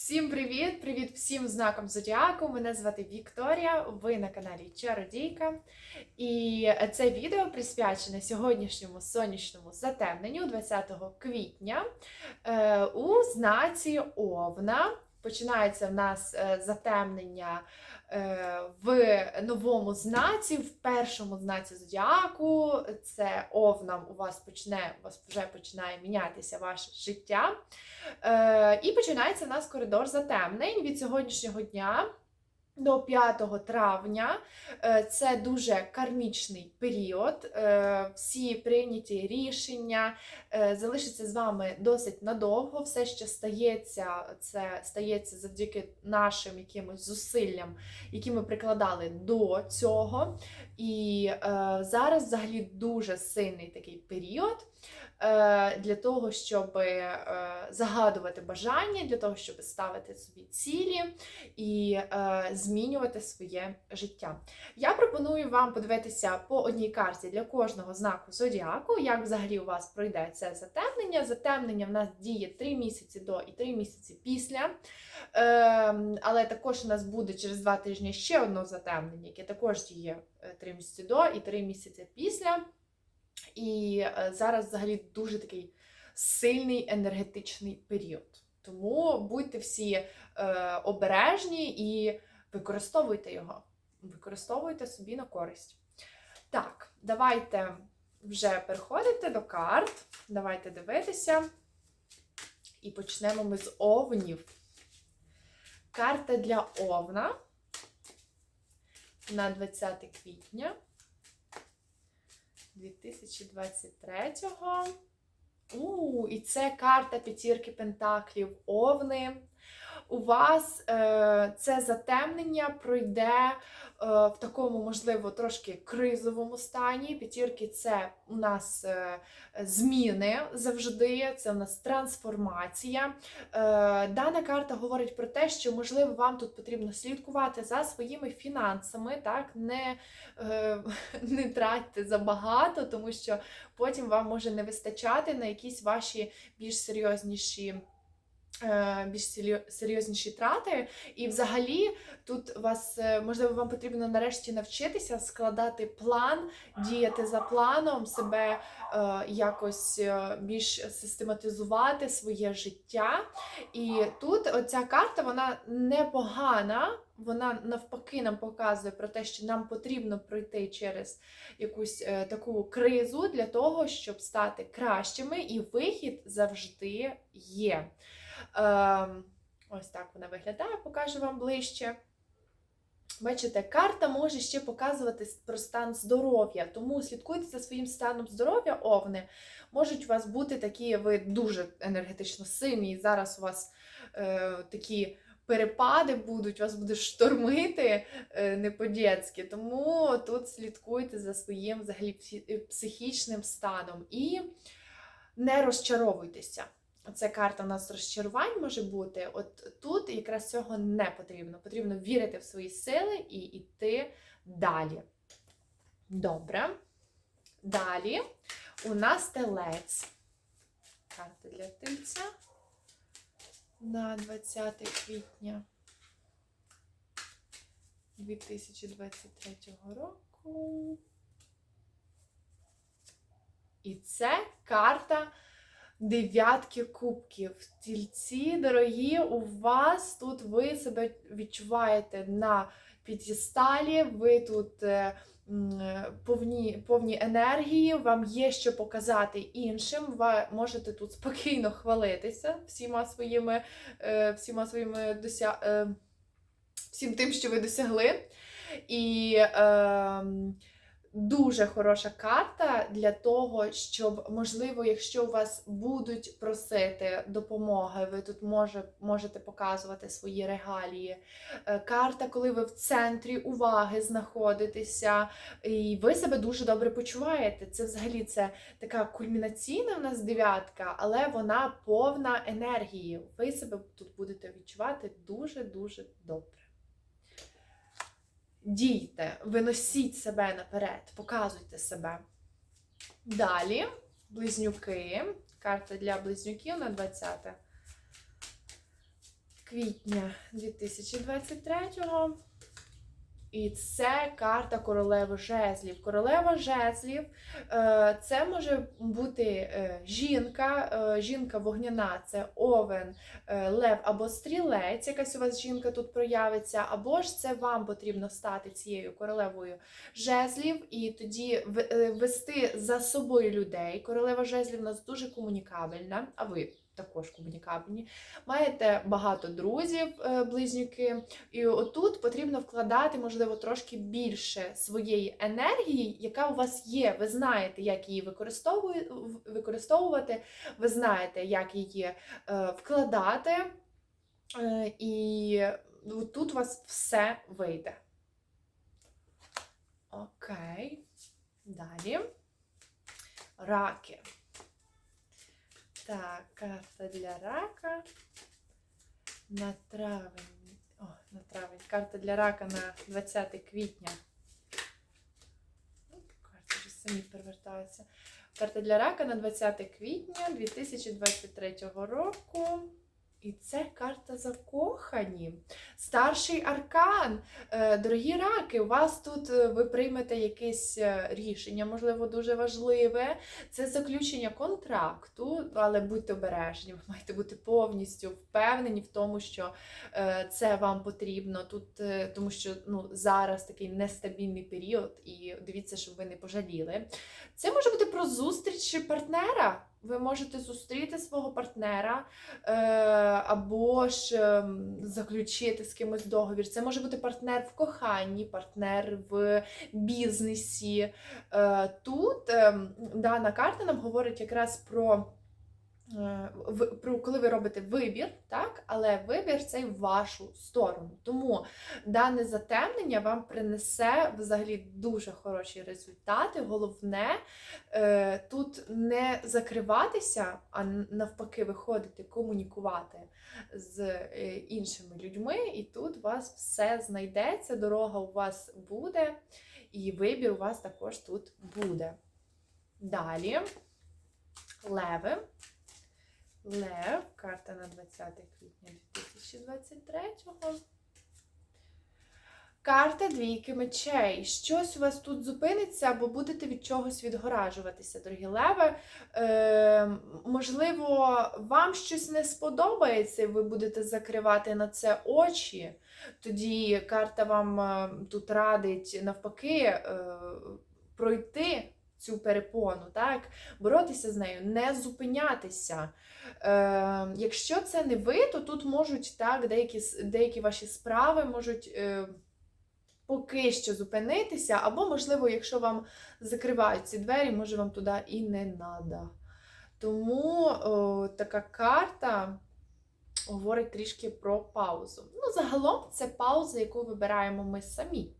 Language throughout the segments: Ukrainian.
Всім привіт! Привіт всім знаком зодіаку. Мене звати Вікторія. Ви на каналі Чародійка. І це відео присвячене сьогоднішньому сонячному затемненню 20 квітня е, у знаці Овна. Починається в нас е, затемнення е, в новому знаці, в першому знаці зодіаку. Це Овнам у вас почне, у вас вже починає мінятися ваше життя. Е, і починається в нас коридор затемнень від сьогоднішнього дня. До 5 травня Е, це дуже кармічний період. Е, Всі прийняті рішення е, залишаться з вами досить надовго. Все, що стається, це стається завдяки нашим якимось зусиллям, які ми прикладали до цього. І зараз взагалі дуже сильний такий період для того, щоб е, загадувати бажання, для того, щоб ставити собі цілі і е, змінювати своє життя. Я пропоную вам подивитися по одній карті для кожного знаку зодіаку, як взагалі у вас пройде це затемнення. Затемнення в нас діє 3 місяці до і 3 місяці після. Але також у нас буде через 2 тижні ще одне затемнення, яке також діє 3 місяці до і 3 місяці після. І е, зараз взагалі дуже такий сильний енергетичний період. Тому будьте всі е, обережні і використовуйте його. Використовуйте собі на користь. Так, давайте вже переходити до карт. Давайте дивитися. І почнемо ми з овнів. Карта для овна на 20 квітня 2023-го. У, і це карта п'ятірки Пентаклів Овни. У вас е, це затемнення пройде е, в такому, можливо, трошки кризовому стані. П'ятірки це у нас е, зміни завжди, це у нас трансформація. Е, дана карта говорить про те, що, можливо, вам тут потрібно слідкувати за своїми фінансами, так, не, е, не тратьте забагато, тому що потім вам може не вистачати на якісь ваші більш серйозніші. Е, Більш серйозніші трати, і взагалі тут вас е, можливо вам потрібно нарешті навчитися складати план, діяти за планом, себе е, якось більш систематизувати своє життя. І тут оця карта вона непогана. Вона навпаки нам показує про те, що нам потрібно пройти через якусь е, таку кризу для того, щоб стати кращими, і вихід завжди є. Ем, ось так вона виглядає, покажу вам ближче. Бачите, карта може ще показувати про стан здоров'я, тому слідкуйте за своїм станом здоров'я, овни. Можуть у вас бути такі, ви дуже енергетично сильні, і зараз у вас е, такі перепади будуть, вас буде штормити е, не по-дєцьки. Тому тут слідкуйте за своїм взагалі психічним станом і не розчаровуйтеся. Це карта у нас розчарувань може бути. От тут якраз цього не потрібно. Потрібно вірити в свої сили і йти далі. Добре. Далі у нас телець. Карта для тельця на 20 квітня 2023 року. І це карта дев'ятки кубків. Тільці, дорогі, у вас тут ви себе відчуваєте на підісталі, ви тут е, повні, повні енергії, вам є що показати іншим. Ви можете тут спокійно хвалитися всіма своїми, е, всіма своїми дося... е, всім тим, що ви досягли. І е, дуже хороша карта для того, щоб, можливо, якщо у вас будуть просити допомоги, ви тут може, можете показувати свої регалії. Е, Карта, коли ви в центрі уваги знаходитеся, і ви себе дуже добре почуваєте. Це взагалі це така кульмінаційна в нас дев'ятка, але вона повна енергії. Ви себе тут будете відчувати дуже-дуже добре. Дійте, виносіть себе наперед, показуйте себе. Далі, близнюки. Карта для близнюків на 20 квітня 2023-го. І це карта королеви жезлів. Королева жезлів е, це може бути е, жінка, е, жінка вогняна це овен, лев або стрілець, якась у вас жінка тут проявиться, або ж це вам потрібно стати цією королевою жезлів і тоді вести за собою людей. Королева жезлів у нас дуже комунікабельна, а ви також комунікабельні. Маєте багато друзів, е, близнюки, і отут потрібно вкладати, можливо, трошки більше своєї енергії, яка у вас є. Ви знаєте, як її використовувати, ви знаєте, як її е, вкладати. Е, І тут у вас все вийде. Окей. Далі. Раки. Так, карта для рака. На травень. О, на травень. Карта для рака на 20 квітня. Ну, Карти вже самі перевертаються. Карта для рака на 20 квітня 2023 року. І це карта закохані. Старший аркан. Е, Дорогі раки, у вас тут е, ви приймете якесь е, рішення, можливо, дуже важливе. Це заключення контракту, але будьте обережні, ви маєте бути повністю впевнені в тому, що це вам потрібно тут, тому що ну, зараз такий нестабільний період, і дивіться, щоб ви не пожаліли. Це може бути про зустріч партнера. Ви можете зустріти свого партнера е, або ж ем, заключити з кимось договір. Це може бути партнер в коханні, партнер в бізнесі. Е, тут ем, дана карта нам говорить якраз про. Е, коли ви робите вибір, так, але вибір цей в вашу сторону. Тому дане затемнення вам принесе взагалі дуже хороші результати. Головне е, тут не закриватися, а навпаки, виходити, комунікувати з е, іншими людьми, і тут у вас все знайдеться, дорога у вас буде, і вибір у вас також тут буде. Далі леви. Лев, карта на 20 квітня 2023. Карта двійки мечей. Щось у вас тут зупиниться, або будете від чогось відгоражуватися, дорогі леви. Е, можливо, вам щось не сподобається, і ви будете закривати на це очі. Тоді карта вам е, тут радить навпаки е, пройти цю перепону, так? боротися з нею, не зупинятися. Е, якщо це не ви, то тут можуть так, деякі, деякі ваші справи можуть. Е, Поки що зупинитися, або, можливо, якщо вам закривають ці двері, може вам туди і не треба. Тому о, така карта говорить трішки про паузу. Ну, загалом це пауза, яку вибираємо ми самі.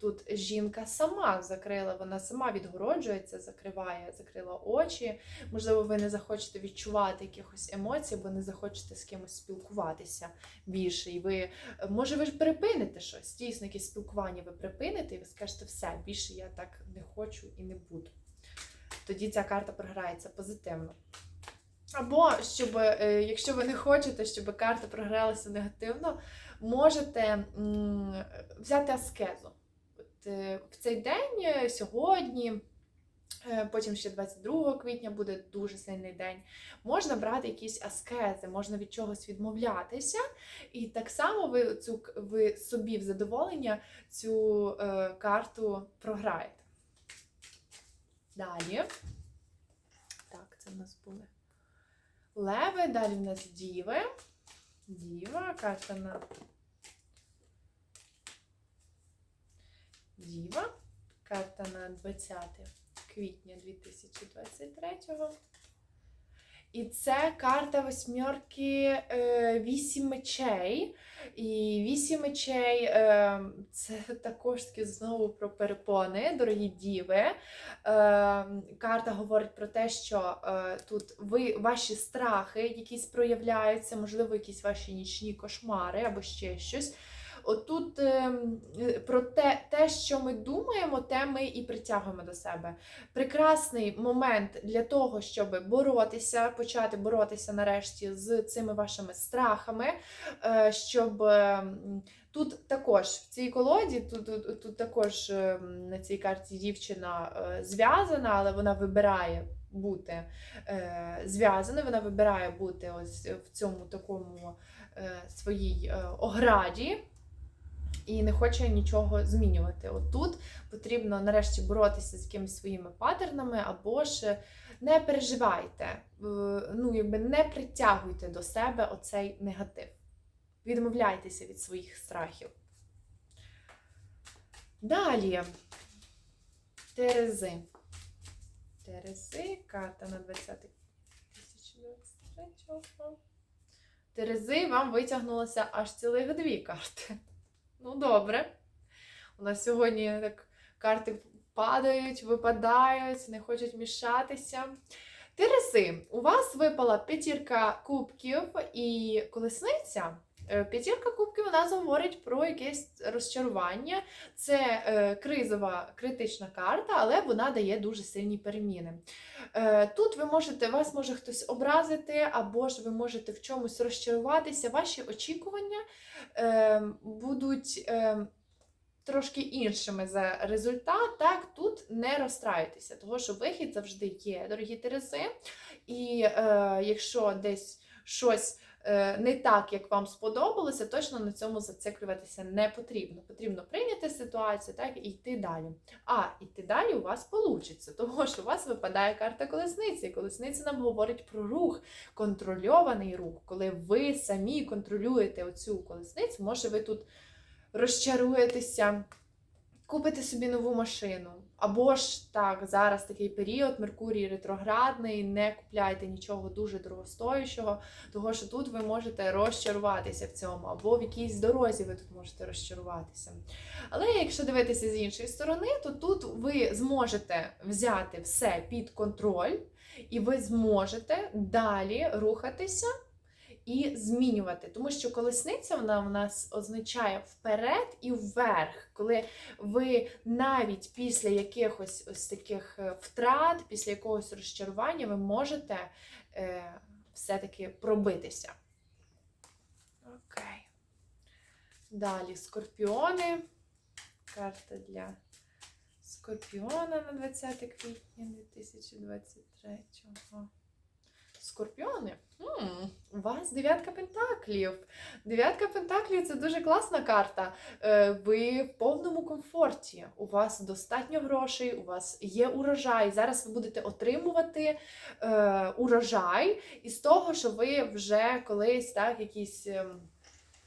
Тут жінка сама закрила, вона сама відгороджується, закриває, закрила очі. Можливо, ви не захочете відчувати якихось емоцій, бо не захочете з кимось спілкуватися більше. І ви, може, ви ж припините щось, дійсно, якесь спілкування ви припините, і ви скажете, все, більше я так не хочу і не буду. Тоді ця карта програється позитивно. Або щоб, е, якщо ви не хочете, щоб карта програлася негативно, можете взяти аскезу. Е, в цей день, е, сьогодні, е, потім ще 22 квітня буде дуже сильний день. Можна брати якісь аскези, можна від чогось відмовлятися, і так само ви, цю, ви собі в задоволення цю е, карту програєте. Далі. Так, це в нас були леви, далі в нас діви. Діва, карта на Діва, карта на 20 квітня 2023. І це карта восьмерки е, вісім мечей. І вісім мечей е, це також таки знову про перепони, дорогі діви. Е, карта говорить про те, що тут ви ваші страхи якісь проявляються, можливо, якісь ваші нічні кошмари або ще щось. Отут ем, е, про те, те, що ми думаємо, те ми і притягуємо до себе. Прекрасний момент для того, щоб боротися, почати боротися нарешті з цими вашими страхами, е, щоб. ем, Тут також в цій колоді, тут, тут, тут також ем, на цій карті дівчина е, зв'язана, але вона вибирає бути зв'язаною, вона вибирає бути ось в цьому такому своїй ограді. І не хоче нічого змінювати. От тут потрібно нарешті боротися з якимись своїми паттернами, або ж не переживайте, е, ну якби не притягуйте до себе оцей негатив. Відмовляйтеся від своїх страхів. Далі. Терези. Терези, карта на 20 2023. Терези вам витягнулося аж цілих дві карти. Ну, добре. У нас сьогодні так карти падають, випадають, не хочуть мішатися. Тереси, у вас випала п'ятірка кубків і колесниця. Е, П'ятірка кубків нас говорить про якесь розчарування. Це е, кризова критична карта, але вона дає дуже сильні переміни. Е, тут ви можете, вас може хтось образити, або ж ви можете в чомусь розчаруватися. Ваші очікування е, будуть. Е, Трошки іншими за результат, так тут не розстраюйтеся, тому що вихід завжди є, дорогі Терези. І е, якщо десь щось не так, як вам сподобалося, точно на цьому зациклюватися не потрібно. Потрібно прийняти ситуацію так, і йти далі. А йти далі у вас вийде, тому що у вас випадає карта колесниці. Колесниця нам говорить про рух, контрольований рух, коли ви самі контролюєте оцю колесницю, може ви тут розчаруєтеся. Купите собі нову машину. Або ж так, зараз такий період, Меркурій ретроградний, не купляйте нічого дуже дорогостоящого, того що тут ви можете розчаруватися в цьому, або в якійсь дорозі ви тут можете розчаруватися. Але якщо дивитися з іншої сторони, то тут ви зможете взяти все під контроль, і ви зможете далі рухатися і змінювати. Тому що колесниця вона в нас означає вперед і вверх, коли ви навіть після якихось ось таких е, втрат, після якогось розчарування, ви можете е, все-таки пробитися. Окей. Далі скорпіони. Карта для скорпіона на 20 квітня 2023 Скорпіони. М, У вас дев'ятка пентаклів. Дев'ятка пентаклів це дуже класна карта. Е, Ви в повному комфорті. У вас достатньо грошей, у вас є урожай. Зараз ви будете отримувати е, урожай із того, що ви вже колись так якісь.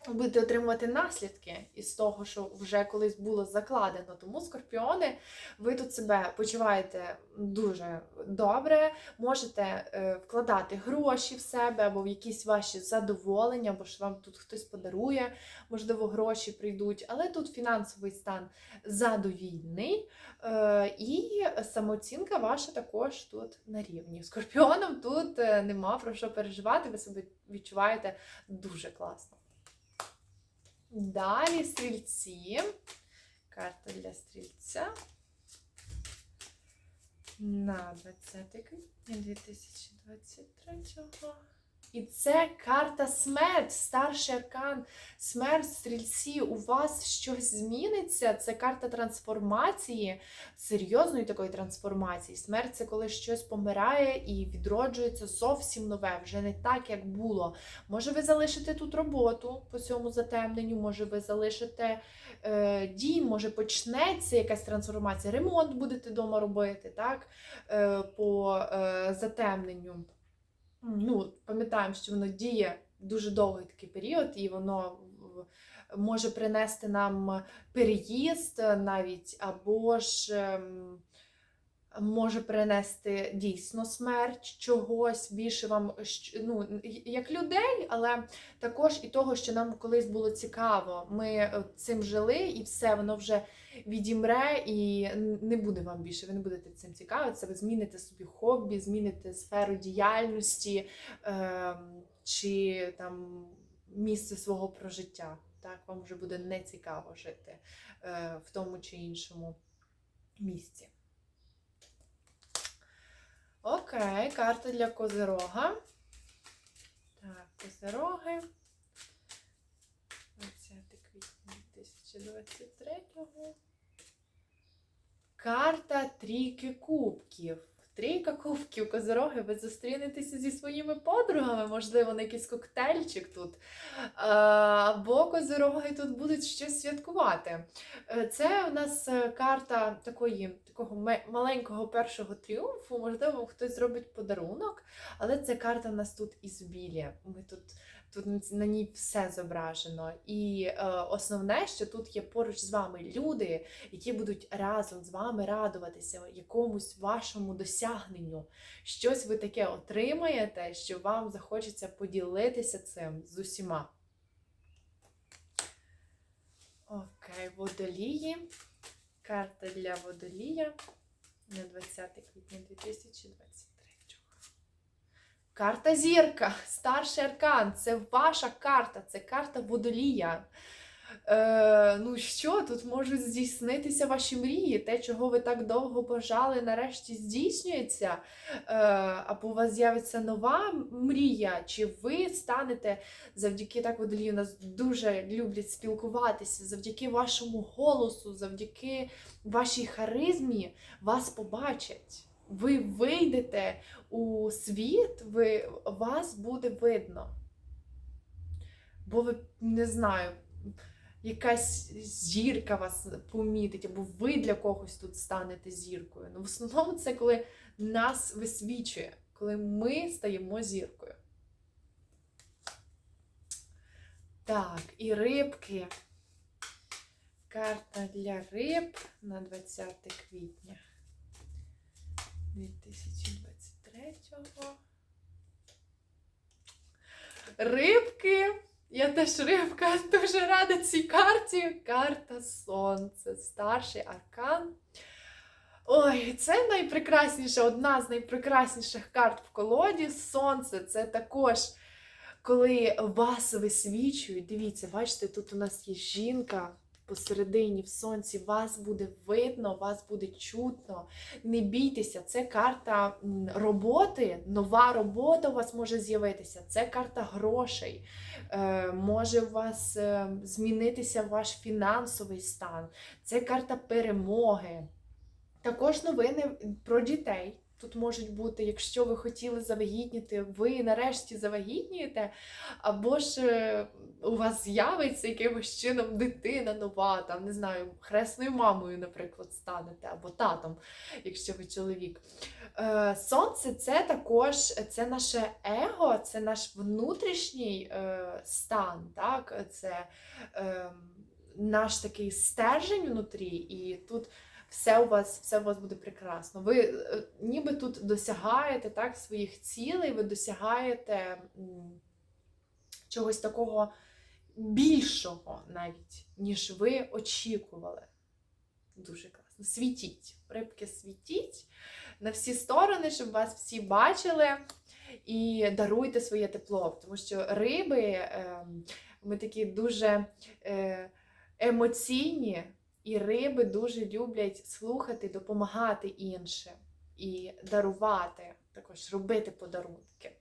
Будете отримувати наслідки із того, що вже колись було закладено. Тому скорпіони, ви тут себе почуваєте дуже добре, можете е, вкладати гроші в себе або в якісь ваші задоволення, або ж вам тут хтось подарує, можливо, гроші прийдуть. Але тут фінансовий стан задовільний, е, і самооцінка ваша також тут на рівні. Скорпіоном тут е, нема про що переживати, ви себе відчуваєте дуже класно. Далі стрільці. Карта для стрільця. На 20 квітня 2023 І це карта смерть, старший аркан, смерть стрільці. У вас щось зміниться. Це карта трансформації, серйозної такої трансформації. Смерть це коли щось помирає і відроджується зовсім нове, вже не так, як було. Може, ви залишите тут роботу по цьому затемненню, може, ви залишите е, дім, може почнеться якась трансформація, ремонт будете вдома робити, так? Е, по е, затемненню. Ну, Пам'ятаємо, що воно діє дуже довгий такий період, і воно може принести нам переїзд навіть, або ж ем, може принести дійсно смерть чогось більше вам ну, як людей, але також і того, що нам колись було цікаво. Ми е, цим жили, і все воно вже відімре, і не буде вам більше. Ви не будете цим цікавитися. Ви зміните собі хобі, зміните сферу діяльності ем, чи там місце свого прожиття. Так, вам вже буде нецікаво жити е, в тому чи іншому місці. Окей, карта для козирога. Так, козироги. 20 квітня 2023. Карта трійки кубків. Трійка кубків, козироги, ви зустрінетеся зі своїми подругами, можливо, на якийсь коктейльчик тут. Е, Або козироги тут будуть щось святкувати. Е, Це у нас е, карта такої, такого маленького першого тріумфу. Можливо, хтось зробить подарунок, але це карта у нас тут ізобілія. Ми тут, тут на ній все зображено. І е, основне, що тут є поруч з вами люди, які будуть разом з вами радуватися якомусь вашому досягненню. Щось ви таке отримаєте, що вам захочеться поділитися цим з усіма. Окей, водолії. Карта для водолія на 20 квітня 2023. Карта зірка, старший аркан. Це ваша карта, це карта водолія. Е, ну що, тут можуть здійснитися ваші мрії, те, чого ви так довго бажали, нарешті здійснюється. Е, або у вас з'явиться нова мрія, чи ви станете завдяки так водолії, у нас дуже люблять спілкуватися, завдяки вашому голосу, завдяки вашій харизмі вас побачать. Ви вийдете у світ, ви, вас буде видно. Бо ви не знаю, якась зірка вас помітить, або ви для когось тут станете зіркою. Ну, в основному це коли нас висвічує, коли ми стаємо зіркою. Так, і рибки. Карта для риб на 20 квітня 2023. Рибки. Я теж рибка дуже рада цій карті. Карта Сонце, старший аркан. Ой, це найпрекрасніша, одна з найпрекрасніших карт в колоді. Сонце це також, коли вас висвічують. Дивіться, бачите, тут у нас є жінка посередині в сонці, вас буде видно, вас буде чутно. Не бійтеся, це карта роботи, нова робота у вас може з'явитися. Це карта грошей. Е, може у вас е, змінитися ваш фінансовий стан. Це карта перемоги. Також новини про дітей. Тут можуть бути, якщо ви хотіли завагітніти, ви нарешті завагітнієте, або ж е, у вас з'явиться якимось чином дитина нова, там, не знаю, хресною мамою, наприклад, станете, або татом, якщо ви чоловік. Е, Сонце це також це наше его, це наш внутрішній е, стан, так? це е, наш такий стержень внутрі, і тут все у вас все у вас буде прекрасно. Ви е, ніби тут досягаєте так, своїх цілей, ви досягаєте чогось такого більшого навіть, ніж ви очікували. Дуже класно. Світіть, рибки, світіть на всі сторони, щоб вас всі бачили. І даруйте своє тепло, тому що риби, е, ми такі дуже е, емоційні, і риби дуже люблять слухати, допомагати іншим і дарувати, також робити подарунки.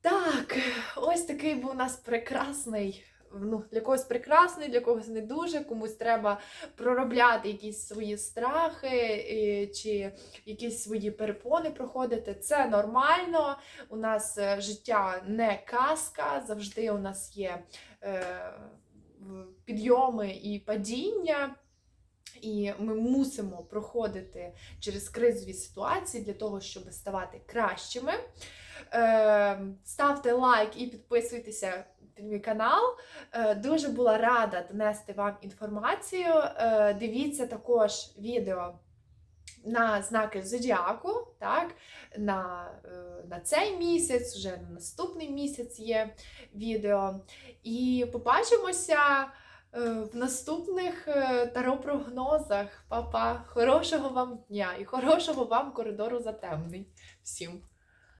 Так, ось такий був у нас прекрасний. Ну, для когось прекрасний, для когось не дуже, комусь треба проробляти якісь свої страхи чи якісь свої перепони проходити. Це нормально. У нас е, життя не казка, завжди у нас є е, підйоми і падіння. І ми мусимо проходити через кризові ситуації для того, щоб ставати кращими. Е, ставте лайк і підписуйтеся під мій канал. Е, дуже була рада донести вам інформацію. Е, дивіться також відео на знаки зодіаку, так, на, е, на цей місяць, вже на наступний місяць є відео. І побачимося е, в наступних е, таро-прогнозах. Па-па! Хорошого вам дня і хорошого вам коридору затемний Всім!